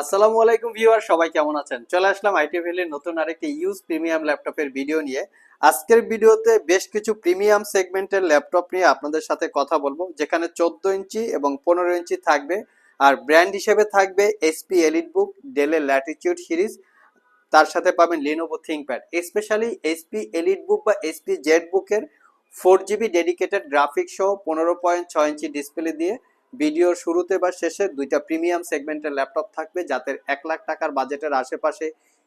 আসসালামু আলাইকুম ভিউয়ার, সবাই কেমন আছেন? চলে আসলাম আইটি ভ্যালির নতুন আরেকটি ইউজ প্রিমিয়াম ল্যাপটপের ভিডিও নিয়ে। আজকের ভিডিওতে বেশ কিছু প্রিমিয়াম সেগমেন্টের ল্যাপটপ নিয়ে আপনাদের সাথে কথা বলব, যেখানে চোদ্দ ইঞ্চি এবং পনেরো ইঞ্চি থাকবে, আর ব্র্যান্ড হিসেবে থাকবে এসপি এলিট বুক ডেলের ল্যাটিটিউড সিরিজ তার সাথে পাবেন Lenovo ThinkPad specially SP Elite book বা এসপি জেড বুকের ফোর জিবি ডেডিকেটেড গ্রাফিক্স সহ পনেরো পয়েন্ট ছয় ইঞ্চি ডিসপ্লে দিয়ে ভিডিওর শুরুতে বা শেষে দুইটা প্রিমিয়াম সেগমেন্টের ল্যাপটপ থাকবে, যাদের এক লাখ টাকার বাজেটের আশেপাশে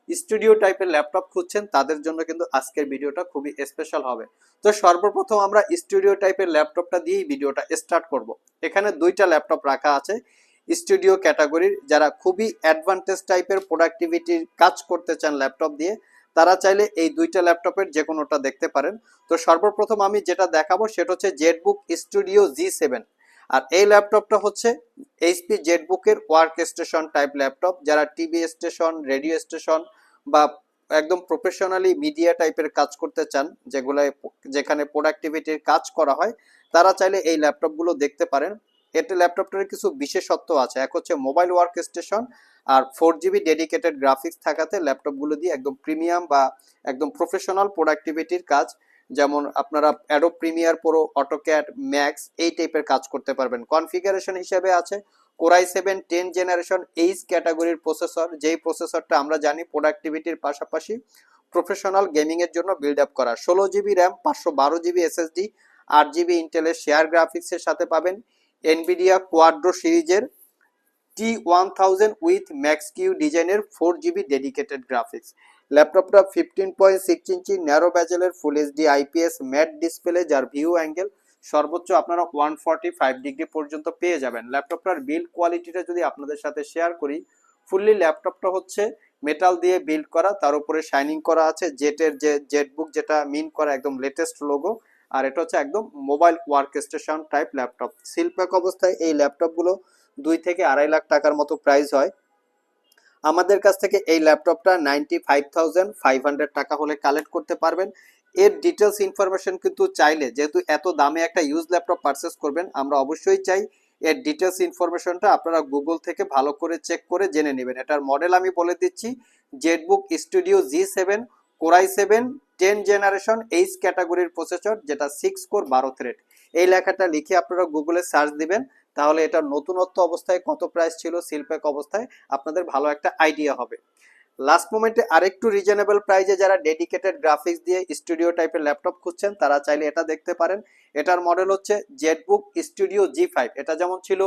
স্টুডিও টাইপের ল্যাপটপ খুঁজছেন, তাদের জন্য কিন্তু আজকের ভিডিওটা খুবই স্পেশাল হবে। তো সর্বপ্রথম আমরা স্টুডিও টাইপের ল্যাপটপটা দিয়েই ভিডিওটা স্টার্ট করব। এখানে দুইটা ল্যাপটপ রাখা আছে। স্টুডিও ক্যাটাগরির যারা খুবই অ্যাডভান্টেজ টাইপের প্রোডাক্টিভিটির কাজ করতে চান ল্যাপটপ দিয়ে, তারা চাইলে এই দুইটা ল্যাপটপের যে কোনোটা দেখতে পারেন। তো সর্বপ্রথম আমি যেটা দেখাবো সেটা হচ্ছে জেটবুক স্টুডিও জি সেভেন আর এই ল্যাপটপটা হচ্ছে এইচপি জেটবুকের ওয়ার্ক স্টেশন টাইপ ল্যাপটপ, যারা টিভি স্টেশন রেডিও স্টেশন বা একদম প্রফেশনালি মিডিয়া টাইপের কাজ করতে চান যেগুলো যেখানে প্রোডাক্টিভিটির কাজ করা হয়, তারা চাইলে এই ল্যাপটপগুলো দেখতে পারেন। এতে ল্যাপটপটার কিছু বিশেষত্ব আছে। এক হচ্ছে মোবাইল ওয়ার্ক স্টেশন আর ফোর জিবি ডেডিকেটেড গ্রাফিক্স থাকাতে ল্যাপটপগুলো দিয়ে একদম প্রিমিয়াম বা একদম প্রফেশনাল প্রোডাক্টিভিটির কাজ যেমন আপনারা Adobe Premiere Pro AutoCAD Max এই টাইপের কাজ করতে পারবেন। কনফিগারেশন হিসেবে আছে core i seven ten generation H ক্যাটাগরির প্রসেসর যেই প্রসেসরটা আমরা জানি প্রোডাক্টিভিটির পাশাপাশি প্রফেশনাল গেমিং এর জন্য বিল্ড আপ করা। ষোলো জিবি র্যাম পাঁচশো বারো জিবি এসএসডি আট জিবি ইন্টেলের শেয়ার গ্রাফিক্সের সাথে পাবেন। এনভিডিয়া কোয়াড্রো সিরিজের T one thousand with Max Q ডিজাইনের ফোর জিবি ডেডিকেটেড গ্রাফিক্স ল্যাপটপটা fifteen point six inch narrow ব্যাজেলের full HD IPS matte display যার ভিউ অ্যাঙ্গেল সর্বোচ্চ আপনারা ওয়ান ফর্টি ফাইভ ডিগ্রি পর্যন্ত পেয়ে যাবেন। ল্যাপটপটার বিল্ড কোয়ালিটিটা যদি আপনাদের সাথে শেয়ার করি ফুললি ল্যাপটপটা হচ্ছে মেটাল দিয়ে বিল্ড করা, তার উপরে শাইনিং করা আছে জেটের যে জেটবুক যেটা মিন করা একদম লেটেস্ট লোগো আর এটা হচ্ছে একদম mobile work station type laptop. Seal pack অবস্থায় এই ল্যাপটপগুলো দুই থেকে আড়াই লাখ টাকার মতো প্রাইস হয়। আমাদের কাছ থেকে এই ল্যাপটপটা ninety five thousand five hundred টাকা হলে কালেক্ট করতে পারবেন। এর ডিটেলস ইনফরমেশন কিন্তু চাইলে, যেহেতু এত দামে একটা ইউজ ল্যাপটপ পারচেস করবেন, আমরা অবশ্যই চাই এর ডিটেলস ইনফরমেশনটা আপনারা গুগল থেকে ভালো করে চেক করে জেনে নেবেন। এটার মডেল আমি বলে দিচ্ছি ZBook studio G seven core i seven ten generation H ক্যাটাগরির প্রসেসর যেটা সিক্স কোর বারো থ্রেড এই লেখাটা লিখে আপনারা গুগলে সার্চ দিবেন। তাহলে এটা নতুনত্ব অবস্থায় কত প্রাইস ছিল সিলপ্যাক অবস্থায় আপনাদের ভালো একটা আইডিয়া হবে। লাস্ট মোমেন্টে আরেকটু রিজনেবল প্রাইজে যারা ডেডিকেটেড গ্রাফিক্স দিয়ে স্টুডিও টাইপের ল্যাপটপ খুঁজছেন, তারা চাইলে এটা দেখতে পারেন। এটার মডেল হচ্ছে জেটবুক স্টুডিও জি ফাইভ এটা যেমন ছিল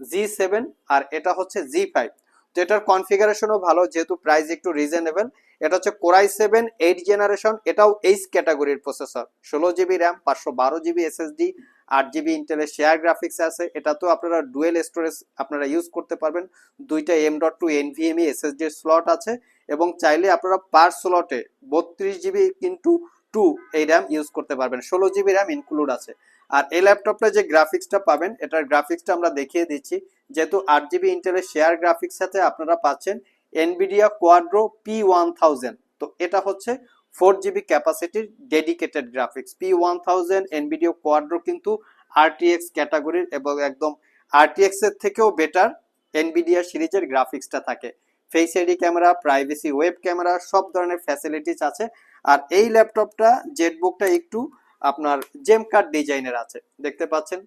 জি সেভেন আর এটা হচ্ছে জি ফাইভ তো এটার কনফিগারেশনও ভালো, যেহেতু প্রাইস একটু রিজনেবল এটা হচ্ছে core i seven eight generation এটাও এইচ ক্যাটাগরির প্রসেসর ষোলো জিবি র্যাম পাঁচশো বারো জিবি এসএসডি আট জিবি ইন্টেলের শেয়ার গ্রাফিক্স আছে। এটা তো আপনারা ডুয়েল স্টোরেজ আপনারা ইউজ করতে পারবেন। দুইটা এম ডট টু এনভিএমই এসএসডির স্লট আছে এবং চাইলে আপনারা পার স্লটে বত্রিশ জিবি কিন্তু টু এই র্যাম ইউজ করতে পারবেন। ষোলো জিবি র্যাম ইনক্লুড আছে। আর এই ল্যাপটপটা যে গ্রাফিক্সটা পাবেন, এটার গ্রাফিক্সটা আমরা দেখিয়ে দিচ্ছি। যেহেতু আট জিবি ইন্টেলের শেয়ার গ্রাফিক্স সাথে আপনারা পাচ্ছেন Nvidia Quadro P one thousand তো এটা হচ্ছে four GB ক্যাপাসিটির dedicated graphics P one thousand Nvidia Quadro কিন্তু আরটিএক্স ক্যাটাগরির এবং একদম আরটিএক্স এর থেকেও বেটার এনভিডিয়া সিরিজের গ্রাফিক্সটা থাকে। Face ID camera privacy web camera সব ধরনের ফ্যাসিলিটিস আছে। আর এই ল্যাপটপটা জেটবুকটা একটু আপনার জেম কার্ড ডিজাইনের আছে। দেখতে পাচ্ছেন?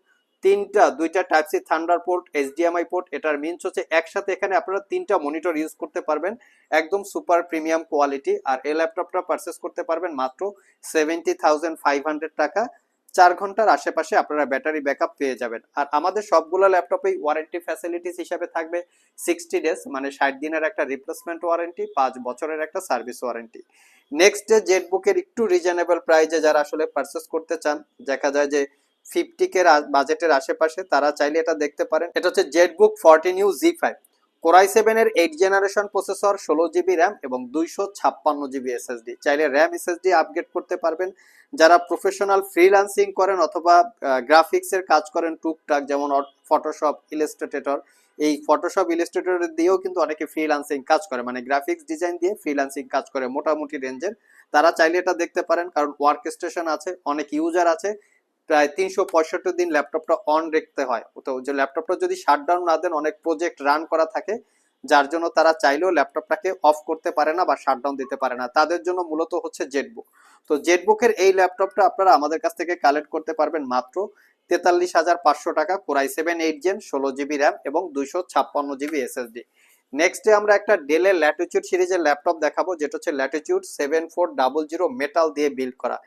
তিনটা, দুইটা type C thunder port HDMI port এটার মিনস হচ্ছে একসাথে এখানে আপনারা তিনটা মনিটর ইউজ করতে পারবেন। একদম সুপার প্রিমিয়াম কোয়ালিটি আর এই ল্যাপটপটা পারচেস করতে পারবেন মাত্র সেভেন্টি থাউজেন্ড ফাইভ হান্ড্রেড টাকা। চার ঘণ্টার আশেপাশে আপনারা ব্যাটারি ব্যাকআপ পেয়ে যাবেন। আর আমাদের সবগুলো ল্যাপটপেই ওয়ারেন্টি ফ্যাসিলিটিস হিসাবে থাকবে। সিক্সটি ডেজ মানে ষাট দিনের একটা রিপ্লেসমেন্ট ওয়ারেন্টি পাঁচ বছরের একটা সার্ভিস ওয়ারেন্টি নেক্সট ডে জেটবুকের একটু রিজনেবল প্রাইজে যারা আসলে পারচেস করতে চান, দেখা যায় যে ফিফটি কে বাজেটের আশেপাশে তারা চাইলে এটা দেখতে পারেন। এটা হচ্ছে ZBook fourteen U G five core i সেভেনের এইট জেনারেশন প্রসেসর ষোলো জিবি র্যাম এবং দুইশো ছাপ্পান্ন জিবি এসএসডি চাইলে র্যাম এসএসডি আপগ্রেড করতে পারবেন। যারা প্রফেশনাল ফ্রিল্যান্সিং করেন অথবা গ্রাফিক্সের কাজ করেন টুকটাক, যেমন ফটোশপ ইলাস্ট্রেটর এই ফটোশপ ইলাস্ট্রেটর দিয়েও কিন্তু অনেকে ফ্রিল্যান্সিং কাজ করে। মানে গ্রাফিক্স ডিজাইন দিয়ে ফ্রিল্যান্সিং কাজ করে মোটামুটি রেঞ্জের তারা চাইলে এটা দেখতে পারেন, কারণ ওয়ার্ক স্টেশন আছে, অনেক ইউজার আছে। প্রায় তিনশো পঁয়ষট্টি দিন ল্যাপটপটা অন রাখতে হয়। তো যে ল্যাপটপটা যদি শাটডাউন না দেন, অনেক প্রজেক্ট রান করা থাকে, যার জন্য তারা চাইলেও ল্যাপটপটাকে অফ করতে পারে না বা শাটডাউন দিতে পারে না। তাদের জন্য মূলত হচ্ছে জেটবুক তো জেটবুকের এই ল্যাপটপটা আপনারা আমাদের কাছ থেকে কালেক্ট করতে পারবেন মাত্র তেতাল্লিশ হাজার পাঁচশো টাকা core i seven eight gen ষোলো জিবি র্যাম এবং দুইশো ছাপ্পান্ন জিবি এসএসডি নেক্সটে আমরা একটা ডেলের ল্যাটিচিউড সিরিজের ল্যাপটপ দেখাবো, যেটা হচ্ছে Latitude seven four double zero metal দিয়ে বিল্ড করা।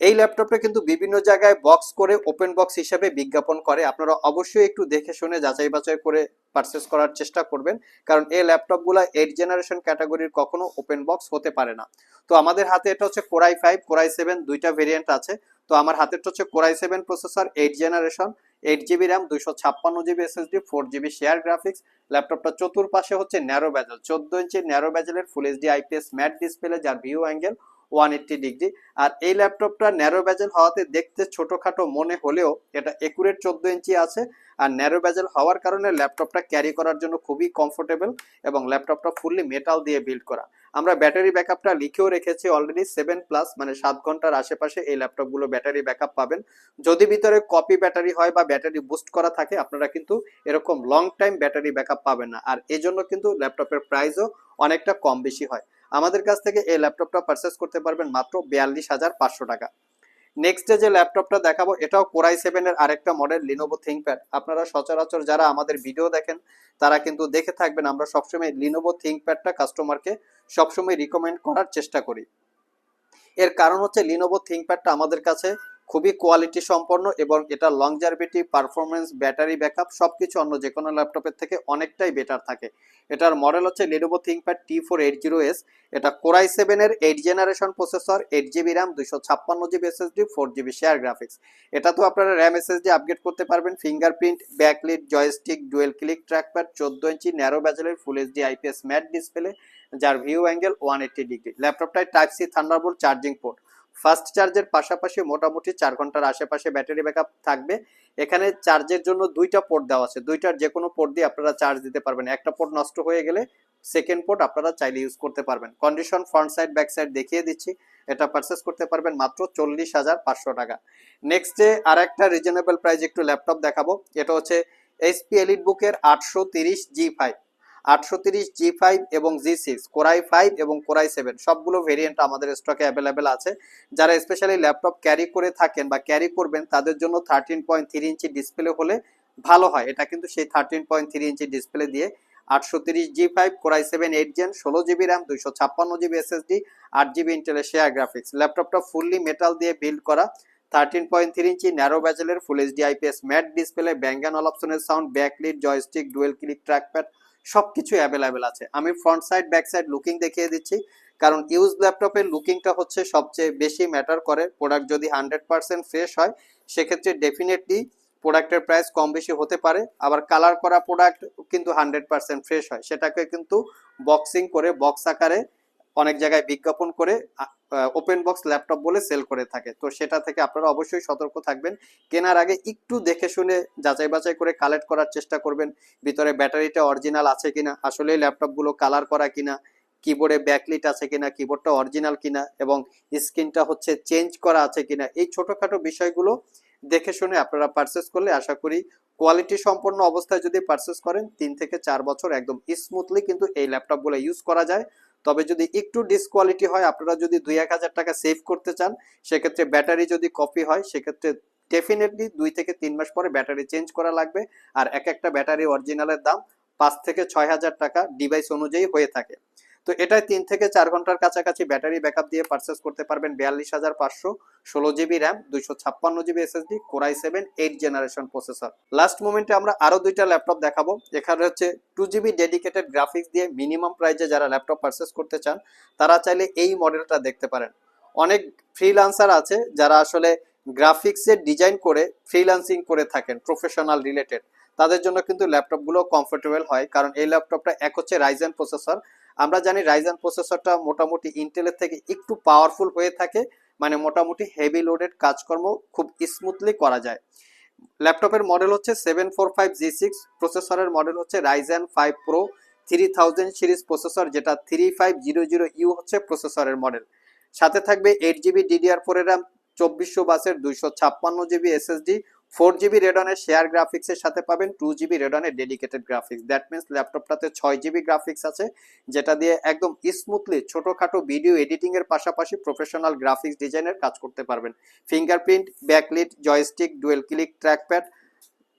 এই ল্যাপটপটা কিন্তু বিভিন্ন জায়গায় বক্স করে ওপেন বক্স হিসেবে বিজ্ঞাপন করে। আপনারা অবশ্যই একটু দেখে শুনে যাচাই বাছাই করে পারচেস করার চেষ্টা করবেন, কারণ এই ল্যাপটপগুলো এইট জেনারেশন ক্যাটাগরির কখনো ওপেন বক্স হতে পারে না। তো আমাদের হাতে এটা হচ্ছে core i five core i seven দুইটা ভেরিয়েন্ট আছে। তো আমার হাতেরটা হচ্ছে core i seven processor eight generation eight GB RAM দুইশো ছাপ্পান্ন GB SSD four GB share graphics ল্যাপটপটা চতুর্পাশে হচ্ছে ন্যারো ব্যাজেল চোদ্দ inch narrow ব্যাজেলের full HD IPS matte display যার view angle one eighty degree আর এই ল্যাপটপটা ন্যারো ব্যাজেল হওয়াতে দেখতে ছোটখাটো মনে হলেও এটা একুরেট চোদ্দ ইঞ্চি আছে। আর ন্যারো ব্যাজেল হওয়ার কারণে ল্যাপটপটা ক্যারি করার জন্য খুবই কমফোর্টেবল এবং ল্যাপটপটা ফুললি মেটাল দিয়ে বিল্ড করা। আমরা ব্যাটারি ব্যাকআপটা লিখেও রেখেছি অলরেডি সেভেন প্লাস মানে সাত ঘণ্টার আশেপাশে এই ল্যাপটপগুলো ব্যাটারি ব্যাকআপ পাবেন। যদি ভিতরে কপি ব্যাটারি হয় বা ব্যাটারি বুস্ট করা থাকে, আপনারা কিন্তু এরকম লং টাইম ব্যাটারি ব্যাকআপ পাবেন না। আর এজন্য কিন্তু ল্যাপটপের প্রাইসও অনেকটা কম বেশি হয়। আমাদের কাছ থেকে এই ল্যাপটপটা পারচেস করতে পারবেন মাত্র বিয়াল্লিশ হাজার পাঁচশো টাকা। নেক্সট যে ল্যাপটপটা দেখাবো, এটাও কোরাই সেভেনের আরেকটা মডেল লিনোভো থিঙ্কপ্যাড আপনারা সচরাচর যারা আমাদের ভিডিও দেখেন, তারা কিন্তু দেখে থাকবেন, আমরা সবসময় লিনোভো থিঙ্কপ্যাডটা কাস্টমারকে সবসময় রিকমেন্ড করার চেষ্টা করি। এর কারণ হচ্ছে লিনোভো থিঙ্কপ্যাডটা আমাদের কাছে খুবই কোয়ালিটি সম্পন্ন এবং এটা লংজারভিটি পারফরমেন্স ব্যাটারি ব্যাকআপ সব কিছু অন্য যে কোনো ল্যাপটপের থেকে অনেকটাই বেটার থাকে। এটার মডেল হচ্ছে Lenovo ThinkPad T four eight zero S এটা কোরাই সেভেনের eight generation processor eight GB RAM দুইশো ছাপ্পান্ন GB SSD four GB share graphics এটা তো আপনারা র্যাম এসএসডি আপগ্রেড করতে পারবেন fingerprint backlit joystick dual click trackpad চোদ্দ inch narrow ব্যাজেলের full HD IPS matte display যার view angle one eighty degree ল্যাপটপটায় type C Thunderbolt charging port fast চার্জের পাশাপাশি মোটামুটি চার ঘণ্টার আশেপাশে ব্যাটারি ব্যাকআপ থাকবে। এখানে চার্জের জন্য দুইটা পোর্ট দেওয়া আছে। দুইটার যে কোনো পোর্ট দিয়ে আপনারা চার্জ দিতে পারবেন। একটা পোর্ট নষ্ট হয়ে গেলে সেকেন্ড পোর্ট আপনারা চাইলে ইউজ করতে পারবেন। Condition front side back side দেখিয়ে দিচ্ছি। এটা পারচেস করতে পারবেন মাত্র চল্লিশ হাজার পাঁচশো টাকা। নেক্সটে আর একটা রিজনেবল প্রাইস একটু ল্যাপটপ দেখাবো। এটা হচ্ছে এইচপি এলিট বুকের আটশো তিরিশ জি ফাইভ আটশো তিরিশ জি ফাইভ এবং G six core i five এবং কোরাই সেভেন সবগুলো ভেরিয়েন্ট আমাদের স্টকে অ্যাভেলেবেল আছে। যারা স্পেশালি ল্যাপটপ ক্যারি করে থাকেন বা ক্যারি করবেন, তাদের জন্য thirteen point three inch display হলে ভালো হয়। এটা কিন্তু সেই thirteen point three inch display দিয়ে আটশো তিরিশ G five core i seven eight gen ষোলো জিবি র্যাম দুইশো ছাপ্পান্ন জিবি এসএসডি আট জিবি ইন্টেলের শেয়ার গ্রাফিক্স ল্যাপটপটা ফুললি মেটাল দিয়ে বিল্ড করা thirteen point three inch narrow ব্যাচেলের full HD IPS matte display ব্যাঙ্গান অল অপশনের sound backlit joystick dual click trackpad সবকিছু অ্যাভেলেবেল আছে। আমি front side back side looking দেখিয়ে দিচ্ছি। কারণ ইউজ ল্যাপটপের লুকিংটা হচ্ছে সবচেয়ে বেশি ম্যাটার করে। প্রোডাক্ট যদি হান্ড্রেড পার্সেন্ট ফ্রেশ হয়, সেক্ষেত্রে ডেফিনেটলি প্রোডাক্টের প্রাইস কম বেশি হতে পারে। আবার কালার করা প্রোডাক্ট কিন্তু হান্ড্রেড পার্সেন্ট ফ্রেশ হয়। সেটাকে কিন্তু বক্সিং করে বক্স আকারে অনেক জায়গায় বিজ্ঞাপন করে ওপেন বক্স ল্যাপটপ বলে সেল করে থাকে। তো সেটা থেকে আপনারা অবশ্যই সতর্ক থাকবেন। কেনার আগে একটু দেখে শুনে যাচাই বাছাই করে কালেক্ট করার চেষ্টা করবেন, ভিতরে ব্যাটারিটা অরিজিনাল আছে কিনা, আসলে ল্যাপটপগুলো কালার করা কিনা কিবোর্ডে ব্যাকলিট আছে কিনা কিবোর্ডটা অরিজিনাল কিনা, এবং স্ক্রিনটা হচ্ছে চেঞ্জ করা আছে কিনা, এই ছোটখাটো বিষয়গুলো দেখে শুনে আপনারা পারচেস করলে আশা করি কোয়ালিটি সম্পন্ন অবস্থায় যদি পারচেস করেন, তিন থেকে চার বছর একদম স্মুথলি কিন্তু এই ল্যাপটপগুলো ইউজ করা যায়। তবে যদি একটু ডিসকোয়ালিটি হয়, আপনারা যদি দুই এক হাজার টাকা সেভ করতে চান, সেক্ষেত্রে ব্যাটারি যদি কপি হয়, সেক্ষেত্রে ডেফিনেটলি দুই থেকে তিন মাস পরে ব্যাটারি চেঞ্জ করা লাগবে। আর এক একটা ব্যাটারি অরিজিনালের দাম পাঁচ থেকে ছয় হাজার টাকা ডিভাইস অনুযায়ী হয়ে থাকে। তো এটাই তিন থেকে চার ঘণ্টার কাছাকাছি ব্যাটারি ব্যাকআপ দিয়ে পারচেস করতে পারবেন বিয়াল্লিশ হাজার পাঁচশো ষোলো জিবি র্যাম দুইশো ছাপ্পান্ন GB SSD core i seven eight generation processor last মোমেন্টে আমরা আরও দুইটা ল্যাপটপ দেখাবো। এখানে হচ্ছে টু জিবি ডেডিকেটেড গ্রাফিক্স দিয়ে মিনিমাম প্রাইজে যারা ল্যাপটপ পারচেস করতে চান, তারা চাইলে এই মডেলটা দেখতে পারেন। অনেক ফ্রিলান্সার আছে যারা আসলে গ্রাফিক্সের ডিজাইন করে ফ্রিল্যান্সিং করে থাকেন প্রফেশনাল রিলেটেড তাদের জন্য কিন্তু ল্যাপটপগুলো কমফোর্টেবল হয়, কারণ এই ল্যাপটপটা এক হচ্ছে রাইজেন প্রসেসর আমরা জানি রাইজেন প্রসেসরটা মোটামুটি ইন্টেলের থেকে একটু পাওয়ারফুল হয়ে থাকে মানে মোটামুটি হেভি লোডেড কাজকর্ম খুব স্মুথলি করা যায়। ল্যাপটপের মডেল হচ্ছে seven four five G six প্রসেসরের মডেল হচ্ছে Ryzen five pro three thousand series processor যেটা three five zero zero U হচ্ছে প্রসেসরের মডেল সাথে থাকবে eight GB DDR four RAM চব্বিশশো বাসের দুইশো ছাপ্পান্ন জিবি এসএসডি ফোর জিবি রেডনের শেয়ার গ্রাফিক্সের সাথে পাবেন, টু জিবি রেডনের ডেডিকেটেড গ্রাফিক্স দ্যাট মিনস ল্যাপটপটাতে ছয় জিবি গ্রাফিক্স আছে, যেটা দিয়ে একদম স্মুথলি ছোটোখাটো ভিডিও এডিটিংয়ের পাশাপাশি প্রফেশনাল গ্রাফিক্স ডিজাইনের কাজ করতে পারবেন। Fingerprint backlit joystick dual click trackpad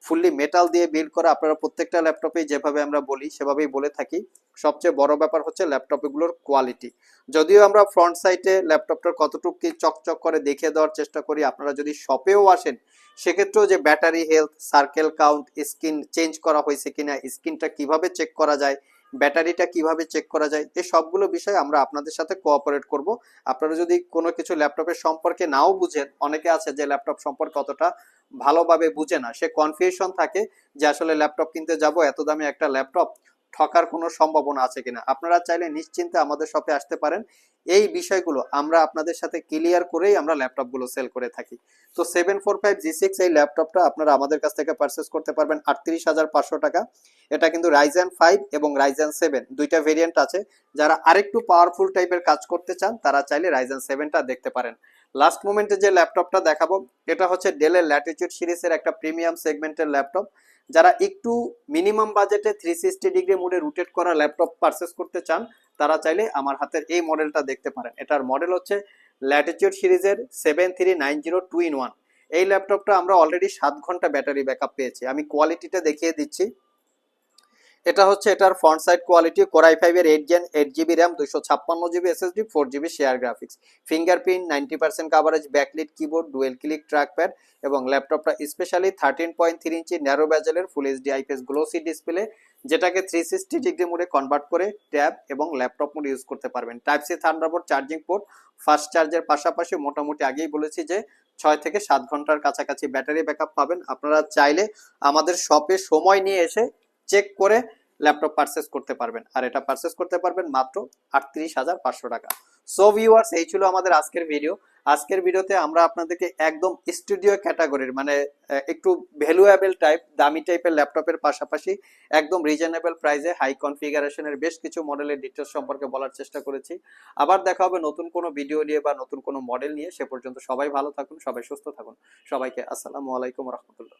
fully metal দিয়ে বিল্ড করা আপনারা প্রত্যেকটা ল্যাপটপে যেভাবে আমরা বলি, সেভাবেই বলে থাকি। সবচেয়ে বড় ব্যাপার হচ্ছে ল্যাপটপগুলোর কোয়ালিটি যদিও আমরা ফ্রন্ট সাইটে ল্যাপটপটার কতটুকু কি চকচক করে দেখিয়ে দেওয়ার চেষ্টা করি, আপনারা যদি শপেও আসেন, সেক্ষেত্রেও যে battery health circle count screen change করা হয়েছে কিনা স্ক্রিনটা কীভাবে চেক করা যায় ব্যাটারিটা কীভাবে চেক করা যায় এই সবগুলো বিষয় আমরা আপনাদের সাথে কোঅপারেট করব। আপনারা যদি কোনো কিছু ল্যাপটপের সম্পর্কে নাও বুঝেন, অনেকে আছে যে ল্যাপটপ সম্পর্কে অতটা ভালোভাবে বুঝে না, সে কনফিউশন থাকে যে আসলে ল্যাপটপ কিনতে যাব, এত দামি একটা ল্যাপটপ ঠকার কোনো সম্ভাবনা আছে কিনা? আপনারা চাইলে নিশ্চিন্তে আমাদের শপে আসতে পারেন। এই বিষয়গুলো আমরা আপনাদের সাথে ক্লিয়ার করেই আমরা ল্যাপটপগুলো সেল করে থাকি। তো seven four five G six এই ল্যাপটপটা আপনারা আমাদের কাছ থেকে পারচেস করতে পারবেন আটত্রিশ হাজার পাঁচশো টাকা। এটা কিন্তু রাইজেন ফাইভ এবং রাইজেন সেভেন দুইটা ভেরিয়েন্ট আছে। যারা আরেকটু পাওয়ারফুল টাইপের কাজ করতে চান, তারা চাইলে রাইজেন সেভেনটা দেখতে পারেন। লাস্ট মোমেন্টে যে ল্যাপটপটা দেখাবো, এটা হচ্ছে ডেলের ল্যাটিটিউড সিরিজের একটা প্রিমিয়াম সেগমেন্টের ল্যাপটপ যারা একটু মিনিমাম বাজেটে থ্রি সিক্সটি ডিগ্রি মোডে রুটেট করা ল্যাপটপ পারচেস করতে চান, তারা চাইলে আমার হাতের এই মডেলটা দেখতে পারেন। এটার মডেল হচ্ছে ল্যাটিটিউড সিরিজের seven three nine zero two in one এই ল্যাপটপটা আমরা অলরেডি সাত ঘণ্টা ব্যাটারি ব্যাকআপ পেয়েছি। আমি কোয়ালিটিটা দেখিয়ে দিচ্ছি। এটা হচ্ছে এটার front side quality core i five এর eight gen eight GB RAM দুইশো ছাপ্পান্ন GB SSD four GB share graphics fingerprint ninety percent coverage backlit keyboard dual click trackpad এবং ল্যাপটপটা specially thirteen point three inch narrow ব্যাজেলের full HD IPS glossy display যেটাকে three sixty degree মোডে convert করে tab এবং laptop mode use করতে পারবেন। Type C Thunderbolt charging port fast চার্জের পাশাপাশি মোটামুটি আগেই বলেছি যে ছয় থেকে সাত ঘণ্টার কাছাকাছি ব্যাটারি ব্যাকআপ পাবেন। আপনারা চাইলে আমাদের শপে সময় নিয়ে এসে চেক করে ল্যাপটপ পারচেস করতে পারবেন। আর এটা পারচেস করতে পারবেন মাত্র আটত্রিশ হাজার পাঁচশো টাকা। সো ভিউয়ার্স এই ছিল আমাদের আজকের ভিডিও আজকের ভিডিওতে আমরা আপনাদেরকে একদম স্টুডিও ক্যাটাগরির মানে একটু ভ্যালুয়েবল টাইপ দামি টাইপের ল্যাপটপের পাশাপাশি একদম রিজনেবল প্রাইসে হাই কনফিগারেশনের বেশ কিছু মডেলের ডিটেলস সম্পর্কে বলার চেষ্টা করেছি। আবার দেখা হবে নতুন কোনো ভিডিও নিয়ে বা নতুন কোনো মডেল নিয়ে। সে পর্যন্ত সবাই ভালো থাকুন, সবাই সুস্থ থাকুন। সবাইকে আসসালামু আলাইকুম রহমতুল্লাহ।